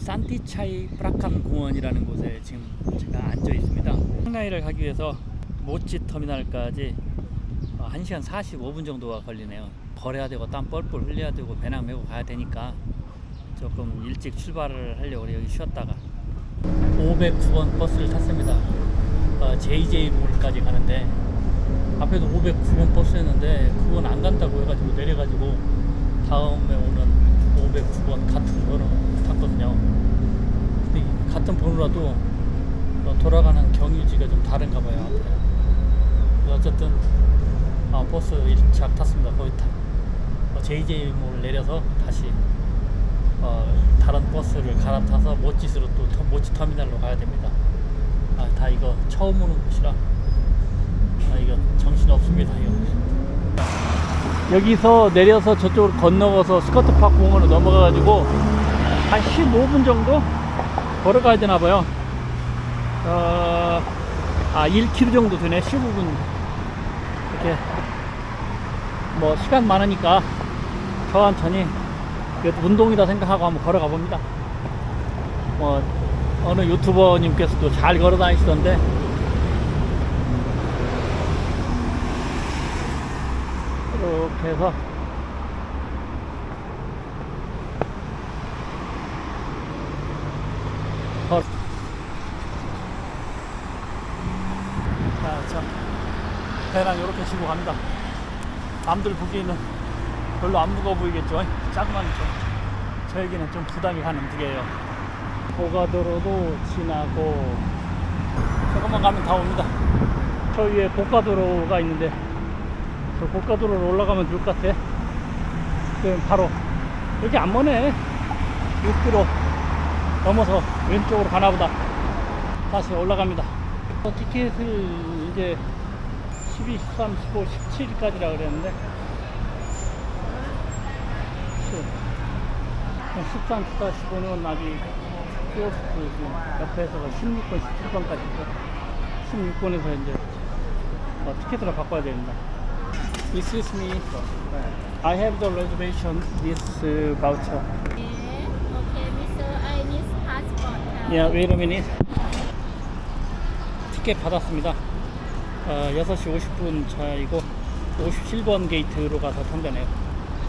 산티차이 프라칸 공원이라는 곳에 지금 제가 앉아 있습니다. 상하이를 가기 위해서 모찌 터미널까지 어, 1시간 45분 정도가 걸리네요. 걸어야 되고 땀 뻘뻘 흘려야 되고 배낭 메고 가야 되니까 조금 일찍 출발을 하려고. 여기 쉬었다가 509번 버스를 탔습니다. 어, JJ몰까지 가는데 앞에도 509번 버스였는데 그건 안 간다고 해가지고 내려가지고 다음에 오는 509번 같은 번 호 탔거든요. 근데 이 같은 번호라도 어, 돌아가는 경유지가 좀 다른가 봐요. 어쨌든 아, 버스 1착 탔습니다. 거의 다 어, JJ몰 내려서 다시 어, 다른 버스를 갈아타서 모찌스로 또 터- 모찌 터미널로 가야 됩니다. 아, 다 이거 처음 오는 곳이라 아, 이거 정신 없습니다. 이거. 여기서 내려서 저쪽으로 건너가서 스커트 파크 공원으로 넘어가가지고 한 15분 정도 걸어가야 되나 봐요. 어, 아, 1km 정도 되네. 15분. 이렇게 뭐 시간 많으니까 천천히 운동이다 생각하고 한번 걸어가 봅니다. 뭐 어느 유튜버님께서도 잘 걸어 다니시던데 이렇게 해서 걸 자, 자, 치고 갑니다. 남들 보기에는 별로 안 무거워 보이겠죠? 작만 좀 저에게는 좀 부담이 가는 무게예요. 고가도로도 지나고 조금만 가면 다 옵니다. 저 위에 고가도로가 있는데 저 고가도로로 올라가면 좋을 것 같아. 그 바로 여기 안 머네. 6km 넘어서 왼쪽으로 가나 보다. 다시 올라갑니다. 어, 티켓을 이제 12, 13, 15, 17일까지라 그랬는데 13, 14, 15는 아직 키오스크 옆에서 16번, 17번까지 있고 16번에서 이제 어, 티켓으로 바꿔야 됩니다. Excuse me. I have the reservation this uh, voucher. Uh, Yeah, wait a minute. 티켓 받았습니다. 어, 6시 50분 차이고 57번 게이트로 가서 탄다네요.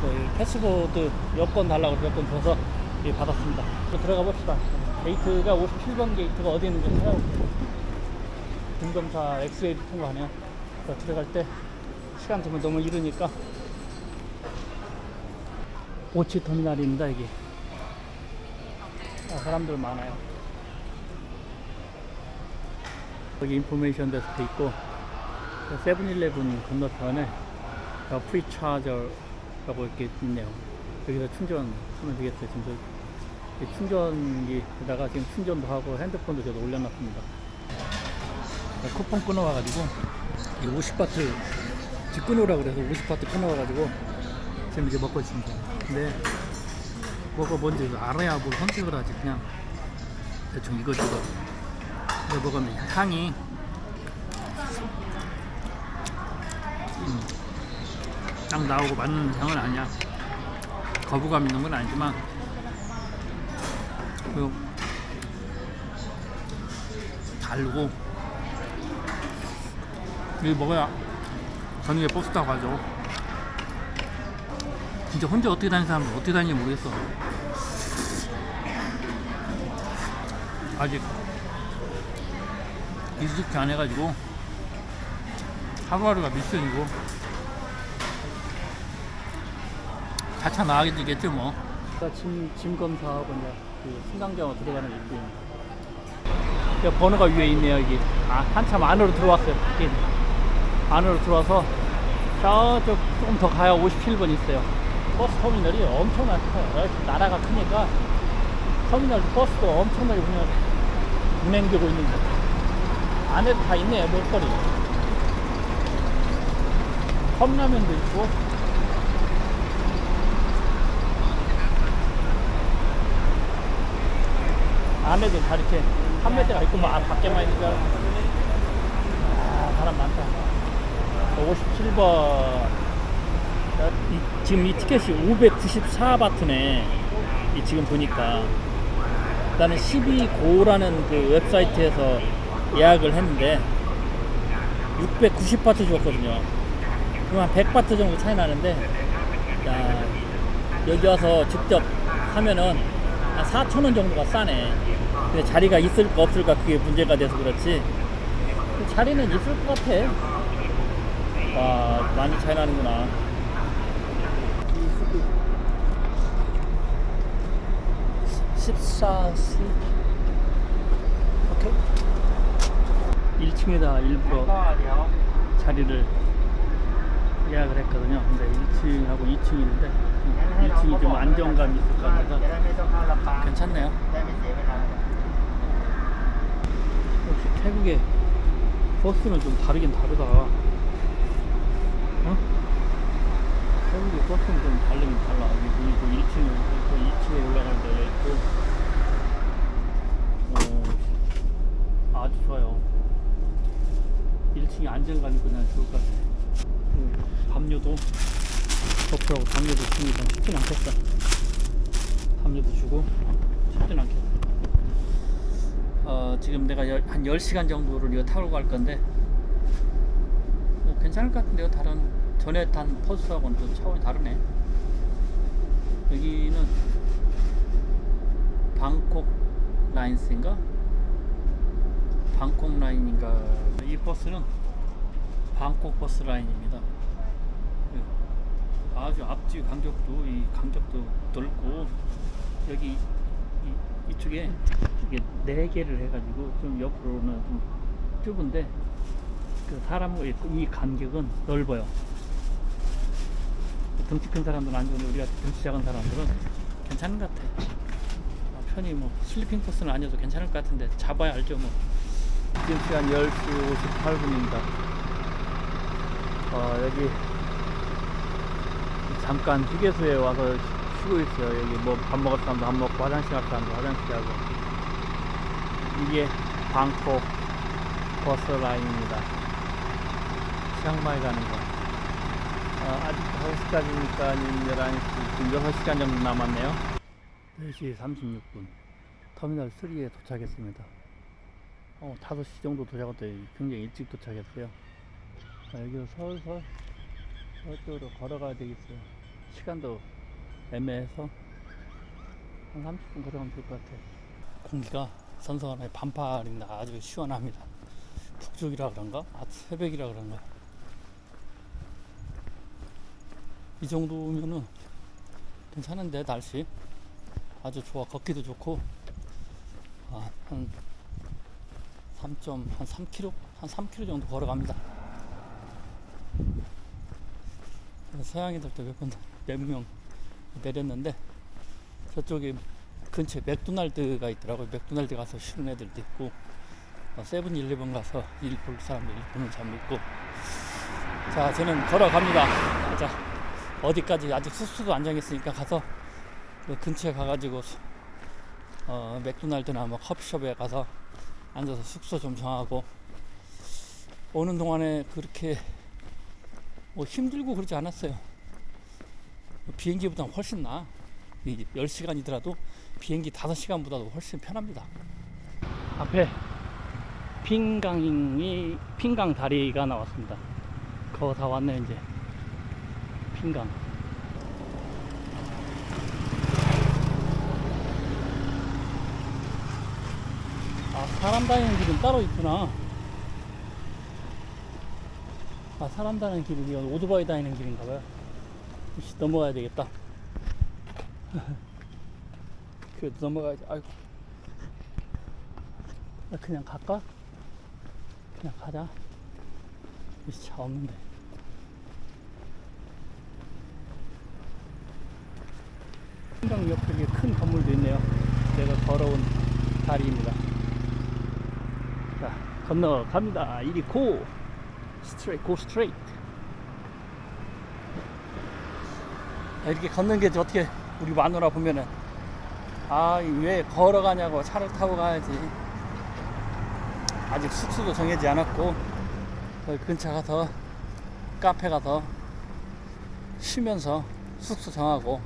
그 패스보드 여권 달라고 여권 줘서 예, 받았습니다. 또 들어가 봅시다. 게이트가 57번 게이트가 어디 있는지 찾아볼게요. 등검사 엑스레이를 통과하네요. 그래서 들어갈 때 시간 되면 너무 이르니까 오치 터미널입니다, 여기. 아, 사람들 많아요. 여기 인포메이션 데스크 있고 그 세븐일레븐 건너편에 어, 프리차저라고 이렇게 있네요. 여기서 충전하면 되겠어요. 지금 충전기에다가 지금 충전도 하고 핸드폰도 저도 올려놨습니다. 네, 쿠폰 끊어와가지고 이 50바트 집 끊으라고 그래서 50바트 끊어와가지고 지금 이제 먹고 있습니다. 근데 뭐가 뭔지 알아야 뭘 선택을 하지 그냥 대충 이것저것 먹으면 향이 음, 딱 나오고 맞는 향은 아니야. 거부감 있는 건 아니지만 그 달고 이거 먹어야 저녁에 버스 타고 가죠. 진짜 혼자 어떻게 다니는 사람은 어떻게 다니는지 모르겠어. 아직 익숙지 안 해가지고 하루하루가 미션이고 차차 나아지겠죠 뭐. 짐, 짐 검사하고 이제 그 승강장으로 들어가는 입구입니다. 여기 번호가 위에 있네요 여기. 아 한참 안으로 들어왔어요. 밖에. 안으로 들어와서 저쪽 조금 더 가야 57번 있어요. 버스 터미널이 엄청나요. 여기 나라가 크니까 터미널 버스도 엄청나게 운영, 운행되고 있는 거. 안에도 다 있네 요, 볼거리. 컵라면도 있고. 안에도 다 이렇게 판매대가 있고, 막 밖에만 있으니까. 아, 사람 많다. 57번. 이, 지금 이 티켓이 594바트네. 이 지금 보니까. 나는 12고라는 그 웹사이트에서 예약을 했는데 690바트 줬거든요. 그럼 한 100바트 정도 차이 나는데 야, 여기 와서 직접 하면은 한 4,000원 정도가 싸네. 근데 자리가 있을까 없을까 그게 문제가 돼서 그렇지. 자리는 있을 것 같아. 와, 많이 차이 나는구나. 14C. 오케이. 1층에다 일부러 자리를 예약을 했거든요. 근데 1층하고 2층인데 1층이 좀 안정감이 있을 것 같아서 괜찮네요. 역시 태국의 버스는 좀 다르긴 다르다. 어? 태국의 버스는 좀 다르긴 달라. 여기 보이고 1층에 있고 2층에 올라가는 데가 있고. 어, 아주 좋아요. 1층에 안정감이 그냥 좋을 것 같아. 그 담요도 버프라고 담요도 줍니다. 쉽진 않겠어. 담요도 주고 쉽진 않겠어. 어, 지금 내가 열- 한 10시간 정도를 이거 타고 갈 건데 뭐 괜찮을 것 같은데요. 다른 전에 탄 퍼스하고는 또 차원이 다르네. 여기는 방콕 라인스인가? 방콕 라인인가? 이 버스는 방콕 버스 라인입니다. 예. 아주 앞뒤 간격도 이 간격도 넓고 여기 이, 이 쪽에 이게 네 개를 해가지고 좀 옆으로는 좀 좁은데 그 사람의 이 간격은 넓어요. 등치 큰 사람들은 안 좋은데 우리가 등치 작은 사람들은 괜찮은 것 같아. 아, 편히 뭐 슬리핑 코스는 아니어도 괜찮을 것 같은데 잡아야 알죠 뭐. 지금 시간 10시 58분입니다. 어, 여기 잠깐 휴게소에 와서 쉬- 쉬고 있어요. 여기 뭐 밥 먹을 사람도 밥 먹고 화장실 갈 사람도 화장실 가고. 이게 방콕 버스 라인입니다. 치앙마이 가는 거. 어, 아직 5시까지니까 11시, 지금 6시간 정도 남았네요. 4시 36분. 터미널 3에 도착했습니다. 어, 5시 정도 도착했더니 굉장히 일찍 도착했어요. 아, 여기서 서울서 저쪽으로 걸어가야 되겠어요. 시간도 애매해서 한 30분 걸어가면 될 것 같아요. 공기가 선선하게 반팔인데 아주 시원합니다. 북쪽이라 그런가? 아, 새벽이라 그런가? 이 정도면은 괜찮은데 날씨 아주 좋아 걷기도 좋고 아, 한 3점 한 3km 한 3km 정도 걸어갑니다. 서양인들도 몇번몇명 내렸는데 저쪽에 근처에 맥도날드가 있더라고요. 맥도날드 가서 쉬는 애들도 있고 어, 세븐일레븐 가서 일 볼 사람들 일 보는 사람도 있고 자 저는 걸어갑니다. 자 어디까지 아직 숙소도 안 정했으니까 가서 그 근처에 가가지고 수- 어, 맥도날드나 뭐 커피숍에 가서 앉아서 숙소 좀 정하고 오는 동안에 그렇게 뭐 힘들고 그러지 않았어요. 비행기보다 훨씬 나. 이 10시간이더라도 비행기 5시간보다도 훨씬 편합니다. 앞에 핑강이 핑강 다리가 나왔습니다. 거다 왔네 이제. 핑강. 아 사람 다니는 길은 따로 있구나. 아 사람 다니는 길이 이건 오토바이 다니는 길인가봐요. 씨, 넘어가야 되겠다. 그래도 넘어가야지. 아이고. 나 그냥 갈까? 그냥 가자. 씨, 차 없는데. 한강 옆에 큰 건물도 있네요. 내가 걸어온 다리입니다. 자, 건너갑니다. 이리 고! 스트레이트, 고 스트레이트. 아, 이렇게 걷는 게 어떻게 우리 마누라 보면은 아 왜 걸어가냐고 차를 타고 가야지 아직 숙소도 정해지 않았고 거기 근처 가서 카페 가서 쉬면서 숙소 정하고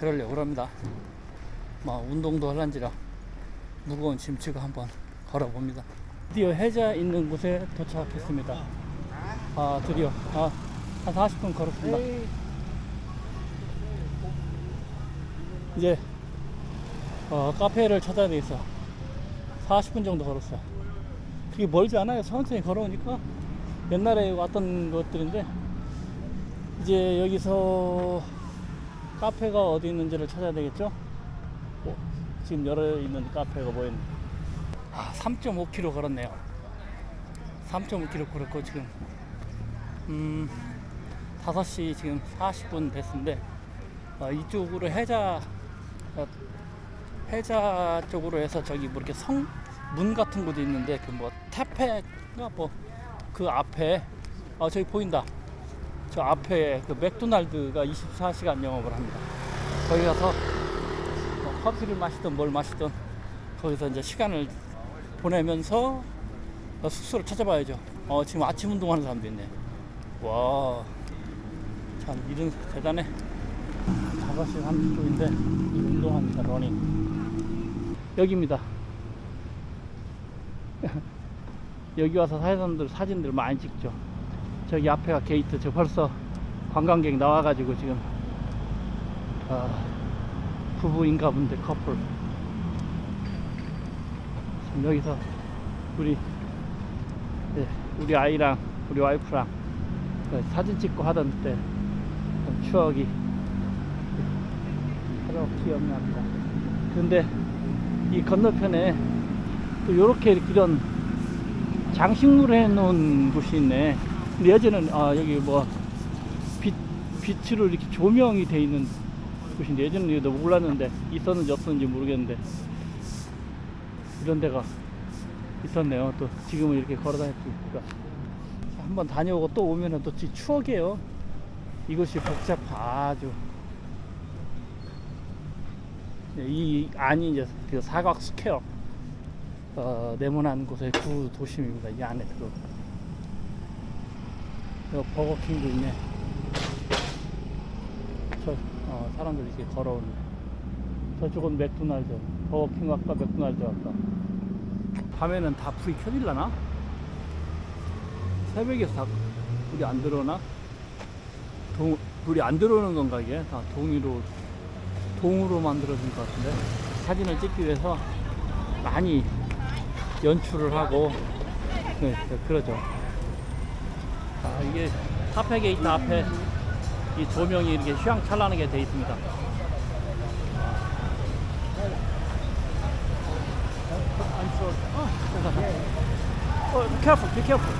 그러려고 그럽니다 뭐 운동도 할란지라 무거운 짐 치고 한번 걸어봅니다. 드디어 해자 있는 곳에 도착했습니다. 아 드디어 아, 한 40분 걸었습니다. 이제 어, 카페를 찾아야 되겠어. 40분 정도 걸었어. 그게 멀지 않아요. 천천히 걸어오니까 옛날에 왔던 것들인데 이제 여기서 카페가 어디 있는지를 찾아야 되겠죠? 뭐, 지금 열어 있는 카페가 뭐 있는? 아, 3.5km 걸었네요. 3.5km 걸었고 지금 음 5시 지금 40분 됐는데 어, 이쪽으로 해자 어, 해자 쪽으로 해서 저기 뭐 이렇게 성 문 같은 곳이 있는데 그 뭐 태페가 뭐 그 앞에 아 저기 보인다 저 앞에 그 맥도날드가 24시간 영업을 합니다 거기 가서 뭐 커피를 마시든 뭘 마시든 거기서 이제 시간을 보내면서 어, 숙소를 찾아봐야죠. 어 지금 아침 운동하는 사람도 있네. 와 참 일은 대단해. 5시 30분인데 운동합니다 러닝. 여기입니다. 여기 와서 사회사람들 사진들 많이 찍죠. 저기 앞에가 게이트 저 벌써 관광객 나와가지고 지금 아, 부부인가 본데 커플 여기서 우리 네, 우리 아이랑 우리 와이프랑 그 사진 찍고 하던 때 추억이 바로 기억납니다 근데 이 건너편에 또 요렇게 이런 장식물 해놓은 곳이 있네. 근데 예전에는 아 여기 뭐 빛, 빛으로 이렇게 조명이 돼 있는 곳인데 예전에는 몰랐는데 있었는지 없었는지 모르겠는데 이런 데가 있었네요. 또 지금은 이렇게 걸어다니니까 한번 다녀오고 또 오면은 또 추억이에요. 이것이 복잡하 아주 네, 이 안이 이제 그 사각 스퀘어 어, 네모난 곳의 구 도심입니다. 이 안에 들어. 여기 버거킹도 있네. 저 어, 사람들이 이렇게 걸어오네. 저쪽은 맥도날드. 버거킹 아까 맥도날드 아까. 밤에는 다 불이 켜질라나? 새벽에 다 불이 안 들어오나? 동, 불이 안 들어오는 건가 이게? 다 동이로 동으로 만들어진 것 같은데 사진을 찍기 위해서 많이 연출을 하고 네, 네, 그러죠. 아, 이게 카페 게이트 앞에 이 조명이 이렇게 휘황찬란하게 되어 있습니다. 어, 어, be careful, be careful.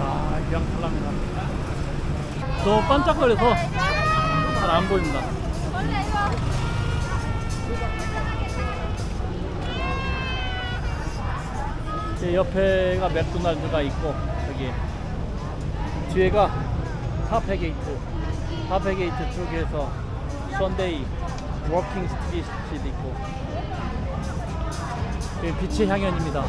아. 너무 반짝거려서 잘 안 보입니다. 제 옆에가 맥도날드가 있고 여기 뒤에가 카페 게이트 카페 게이트 쪽에서 썬데이 워킹 스트리트도 있고 여기 빛의 향연입니다